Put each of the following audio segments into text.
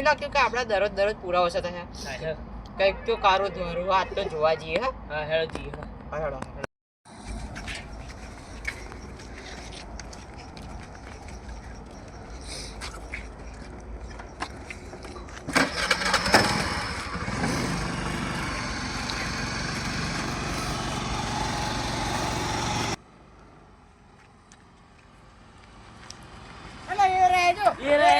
નહીં લાગતું કે આપડા દરરોજ દરરોજ પૂરા ઓછા થયા કંઈક તો કારો ધોરું હાથ તો જોવા જઈએ હા. હા હેડો જઈએ હા. હેડો. એ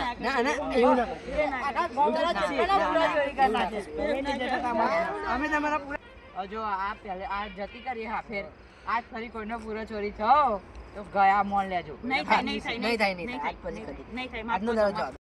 નહીં. આ ગોમડા જ પેલા પૂરા ચોરી કરતા છે. એ નહીં. જતા તમારા. અમે તમારા પૂરા જો આ પહેલે આ જતી કરી હા ફેર. આજ ફરી કોઈનો પૂરો ચોરી થયો તો ગયા મોન લેજો. નહીં થાય નહીં થાય નહીં થાય નહીં થાય. આજનો